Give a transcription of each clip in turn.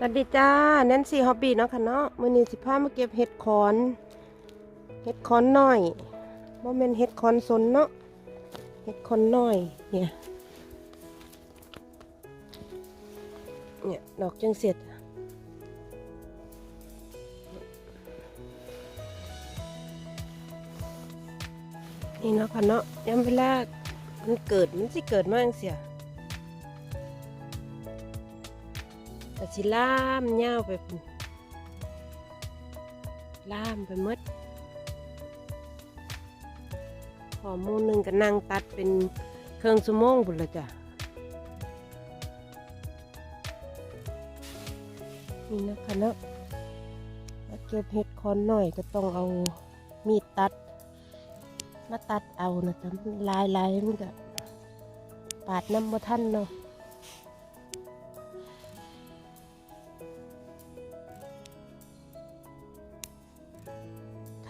สวัสดีจ้าแนนซี่ฮอบบี้เนาะค่ะเนาะมื้อนี้สิพามาเก็บเห็ดขอน เห็ดขอนหน้อยบ่แม่นเห็ดขอนสนเนาะ เห็ดขอนหน้อย เนี่ย เนี่ยดอกจังเสร็จ นี่เนาะค่ะเนาะยามเวลามันเกิดมันสิเกิดมาจังเสีย แต่สิล่ามยาไปพุ่นล่ามไปมดขอมูนึงก็นั่งตัดเป็นเครื่องสมองบุญละจ้ะนี่นะคะเนาะเก็บเห็ดคอนหน่อยก็ต้องเอามีดตัด มาตัดเอานะจ๊ะลายลายๆมันก็ปาดน้ำบ่ทันเนาะ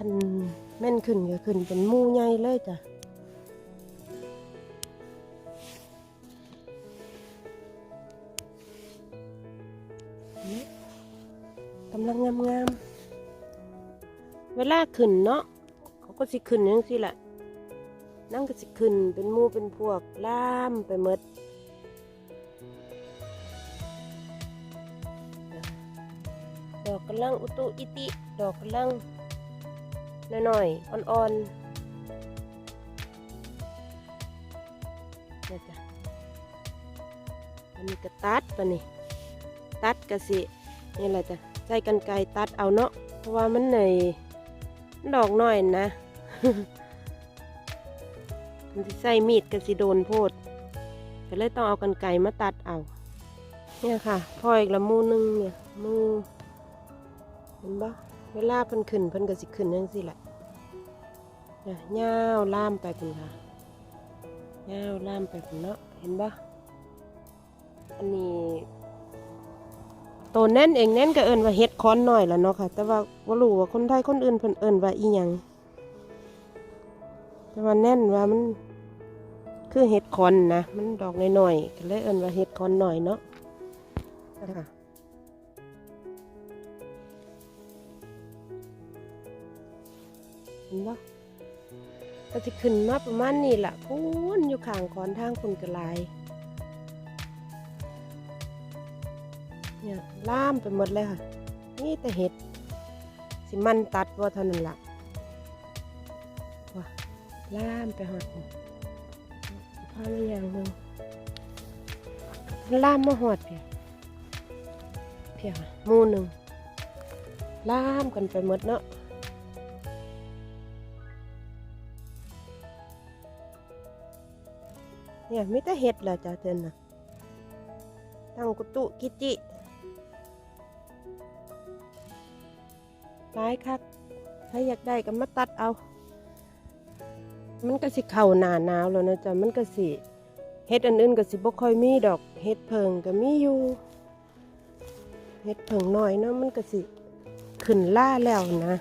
คันแม่นขึ้นก็ขึ้นเป็นมูใหญ่เลยจ้ะกำลังงามๆ เวลาขึ้นเนาะเขาก็สิขึ้นอย่างสิแหละนั่งก็สิขึ้นเป็นมูเป็นพวกล่ามไปหมดดอกกำลังอุตุอิติ ดอกกำลัง น้อยๆ อ่อนๆเนี่ยจ้ะอันนี้ก็ตัดปะนี่ ตัดกะสินี่แหละจ้ะใส่กันไกตัดเอาเนาะ เพราะว่ามันในดอกน้อยนะ มันใส่มีดกะสิโดนโพดก็เลยต้องเอากันไกมาตัดเอา เนี่ยค่ะ พออีกละมูนึงเนี่ย มูเห็นปะ เวลาเพิ่นขึ้นเพิ่นก็สิขึ้นจังซี่แหละน่ะยาวล่ามไปพุ่นค่ะยาวล่ามไปพุ่นเนาะเห็นปะอันนี้ตัวแน่นเองแน่นก็เอินว่าเฮ็ดคอนหน่อยละเนาะค่ะ แต่ว่าบ่รู้ว่าคนไทยคนอื่นเพิ่นเอินว่าอีหยังแต่ว่าแน่นว่ามันคือเห็ดคอนนะ มันดอกน้อยๆก็เลยเอิ้นว่าเห็ดคอนหน่อยเนาะนะคะ เห็นปะก็จะขึ้นมาประมาณนี้แหละพูนอยู่ข้างขอนทางคนกระลายเนี่ยล่ามไปหมดเลยค่ะ นี่แต่เห็ด สิมันตัดว่าเท่านั้นละว่าล่ามไปหอดนี่พามาอย่างหนึ่งล่ามมาหอดเพียเพียมูหนึ่งล่ามกันไปหมดเนาะ เนี่ยไม่ได้เห็ดละจ้าเตือนนะตั้งกุตุกิจิร้ายคักถ้าอยากได้ก็มาตัดเอา มันก็สิเข่าหนาหนาวแล้วนะจ๊ะ มันก็สิเห็ดอันอื่นก็สิบ่ค่อยมีดอกเห็ดเพิงก็มีอยู่เห็ดเพิงน้อยเนาะมันก็สิขึ้นล่าแล้วนะ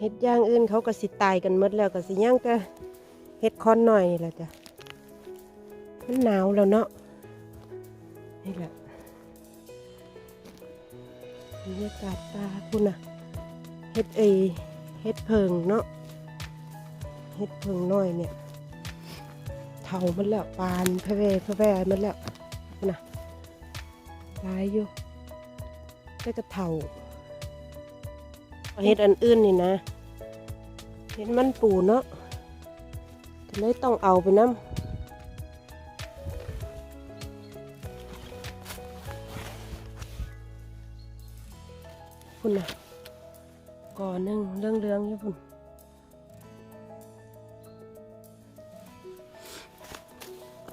เห็ดอย่างอื่นเขาก็สิตายกันหมดแล้วก็สิย่างแต่เห็ดคอนหน่อยนี่แหละจ้ะ มันหนาวแล้วเนาะนี่แหละบรรยากาศป่าคุณนะเฮ็ดเอเฮ็ดเพิงเนาะเฮ็ดเพิงน้อยเนี่ยเถามันแล้วปานพะแวพะแวมันแล้วน่ะลายอยู่ก็จะเถาเฮ็ดอันอื่นนี่นะเฮ็ดมันปูเนาะก็เลยต้องเอาไปน้ำ พุ่นนะก่อหนึ่งเรื่องเรื่องๆอยู่พุ่น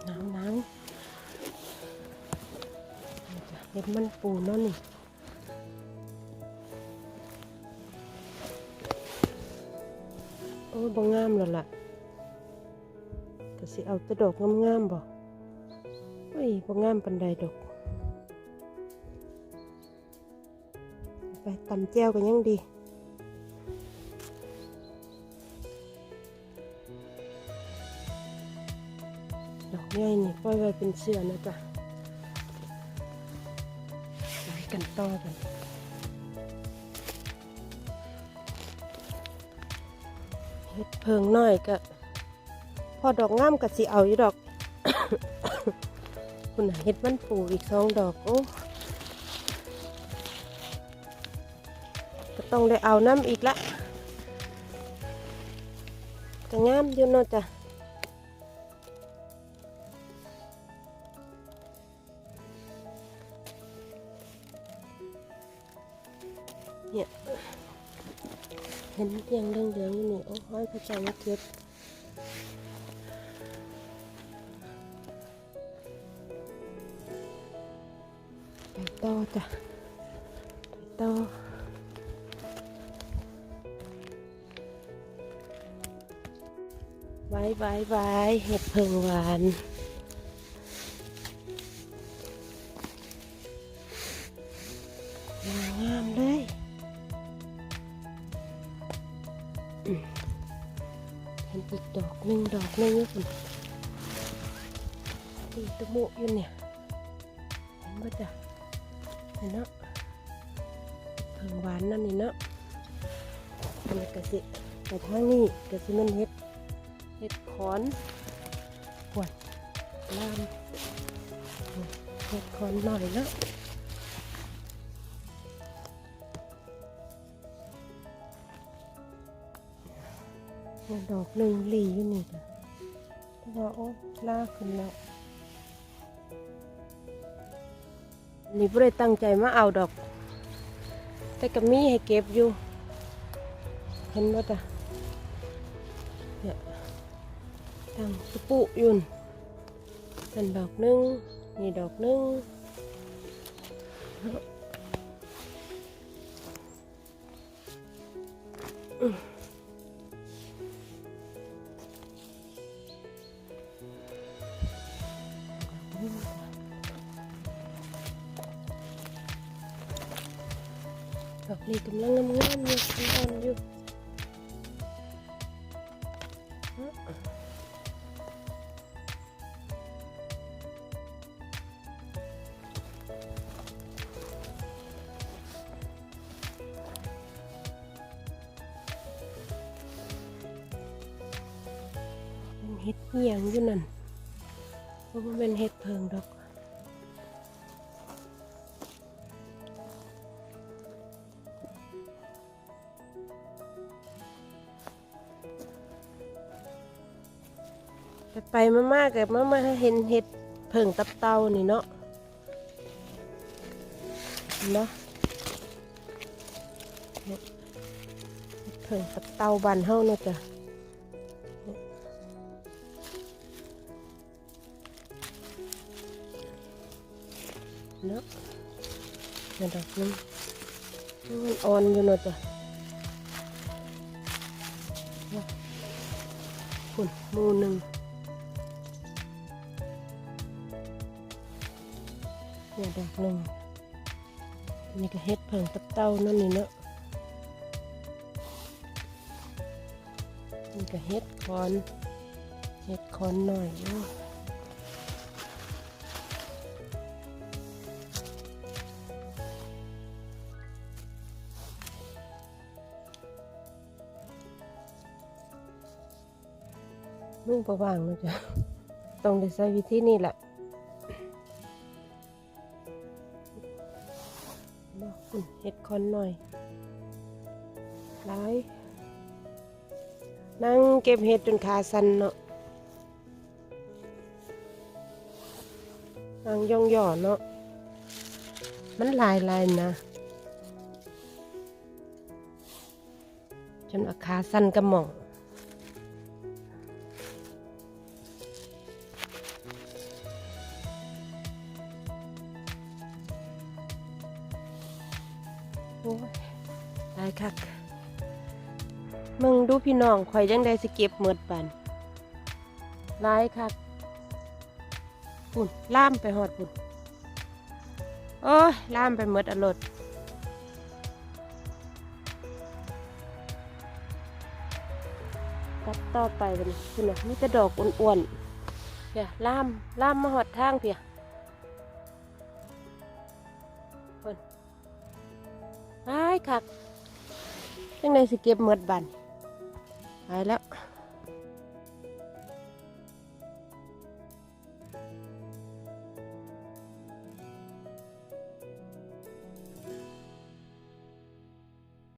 หนาวหนาวเห็ดมันปูนาะนี่โอ้ยบ่งามแล้วล่ะก็สิเอาต่ดอกงามๆบ่เฮ้ยบ่งามปันใดดอก ไปตำแจ้วกันยังดีดอกใหญ่นี่ปล่อยไว้เป็นเสือนะจ๊ะหลายกันต่อกันเฮ็ดเพิงน้อยก็พอดอกงามก็สิเอาอยู่ดอกคุณเฮ็ดมันปูอีกสองดอกโอ้ ก็ต้องได้เอาน้ำอีกละก็งามอยู่เนาะจ้ะเนี่ยเห็นเพียงเรื่องเดืองๆอยู่นี่โอ้ห้อยพระเจ้ามาเก็บไปต่อจ้ะไปต่อ ไว้ไว้ไว้เห็ดเพิงหวานงามเลยเห็นอีกดอกหนึ่งดอกหนึ่งอยู่คุณตีตะมุอยู่เนี่ยเห็นบ่จ้ะเห็นเนาะเพิ่งหวานนั่นนี่เนาะอันนี้กะสิไปทางนี้กระสิมันเฮ็ด เฮ็ดขอนปวดลามเฮ็ดขอนหน่อยนะดอกหนึ่งหลีอยู่นี่จ้ะแต่ว่าโอ้ลากขึ้นแล้วนี่บ่ได้ตั้งใจมาเอาดอก แต่ก็มีให้เก็บอยู่ เห็นบ่จ้ะ ตั้งตะปุยุนนั่นดอกนึงนี่ดอกนึงดอกนี้กำลังงามๆอยู่อ่อนๆอยู่ เป็นเห็ดเหียงอยู่นั่นเพราะมันเป็นเห็ดเพิงดอกไปไปมามากกับมามาเห็นเห็ดเพิงตับเตานี่เนาะเนาะเห็ดเพิงตับเตาบานเฮาเนาะจ้ะ เนาะเดี๋ยวดอกนึงมันอ่อนอยู่เนาะจ้ะเนาะคุณมูหนึ่งเนี่ยดอกหนึ่งนี่ก็เฮ็ดเพิ่งตับเต้านั่นนี่เนาะนี่ก็เฮ็ดคอน เฮ็ดคอนหน่อยเนาะมึงประว่างนะจ๊ะต้องได้ใช้วิธีนี้แหละบอกคุณเห็ดคอนหน่อยร้ายนั่งเก็บเห็ดจนขาสั่นเนาะนั่งย่องย่อเนาะมันลายลายนะ จนว่าขาสั่นกระหม่อง พี่น้องข่อยจังได้สิเก็บเมิดปันลายคักปุ่นล่ามไปหอดปุ่นโอ้ยล่ามไปเมิดอรดตัดต่อไปเป็นคุณน่ะมีแต่ดอกอ้วนๆเพียล่ามล่ามมาหอดทางเพียเพิ่นไปคักจังไดสิเก็บหมดบัน ไปแล้ว